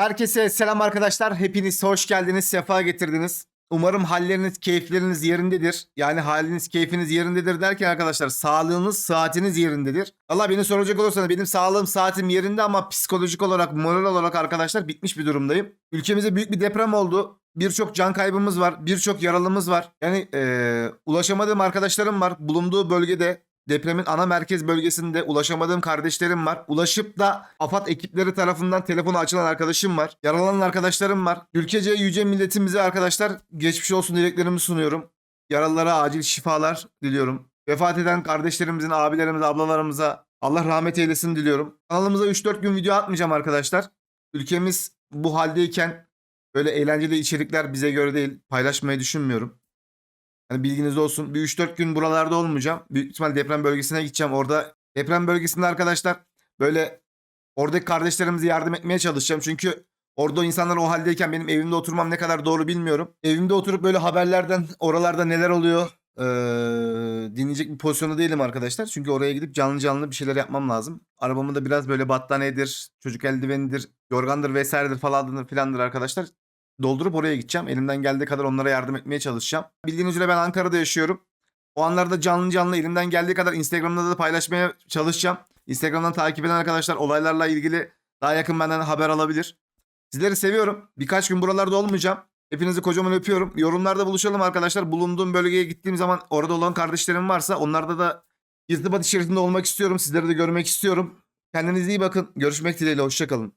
Herkese selam arkadaşlar. Hepiniz hoş geldiniz, sefa getirdiniz. Umarım halleriniz, keyifleriniz yerindedir. Yani haliniz, keyfiniz yerindedir derken arkadaşlar sağlığınız, saatiniz yerindedir. Valla beni soracak olursanız benim sağlığım, saatim yerinde ama psikolojik olarak, moral olarak arkadaşlar bitmiş bir durumdayım. Ülkemizde büyük bir deprem oldu. Birçok can kaybımız var, birçok yaralımız var. Yani eee, ulaşamadığım arkadaşlarım var. Bulunduğu bölgede depremin ana merkez bölgesinde ulaşamadığım kardeşlerim var. Ulaşıp da AFAD ekipleri tarafından telefonu açılan arkadaşım var. Yaralanan arkadaşlarım var. Ülkece yüce milletimize arkadaşlar geçmiş olsun dileklerimi sunuyorum. Yaralılara acil şifalar diliyorum. Vefat eden kardeşlerimizin, abilerimize, ablalarımıza Allah rahmet eylesin diliyorum. Kanalımıza 3-4 gün video atmayacağım arkadaşlar. Ülkemiz bu haldeyken böyle eğlenceli içerikler bize göre değil. Paylaşmayı düşünmüyorum. Hani bilginiz olsun. Bir 3-4 gün buralarda olmayacağım. Büyük ihtimal deprem bölgesine gideceğim. Orada deprem bölgesinde arkadaşlar böyle oradaki kardeşlerimize yardım etmeye çalışacağım. Çünkü orada insanlar o haldeyken benim evimde oturmam ne kadar doğru bilmiyorum. Evimde oturup böyle haberlerden oralarda neler oluyor eee, dinleyecek bir pozisyonda değilim arkadaşlar. Çünkü oraya gidip canlı canlı bir şeyler yapmam lazım. Arabamı da biraz böyle battaniyedir, çocuk eldivenidir, yorgandır vesairedir falandır filandır arkadaşlar doldurup oraya gideceğim. Elimden geldiği kadar onlara yardım etmeye çalışacağım. Bildiğiniz üzere ben Ankara'da yaşıyorum. O anlarda canlı canlı elimden geldiği kadar Instagram'da da paylaşmaya çalışacağım. Instagram'dan takip eden arkadaşlar olaylarla ilgili daha yakın benden haber alabilir. Sizleri seviyorum. Birkaç gün buralarda olmayacağım. Hepinizi kocaman öpüyorum. Yorumlarda buluşalım arkadaşlar. Bulunduğum bölgeye gittiğim zaman orada olan kardeşlerim varsa onlarda da irtibat içerisinde olmak istiyorum. Sizleri de görmek istiyorum. Kendinize iyi bakın. Görüşmek dileğiyle. Hoşçakalın.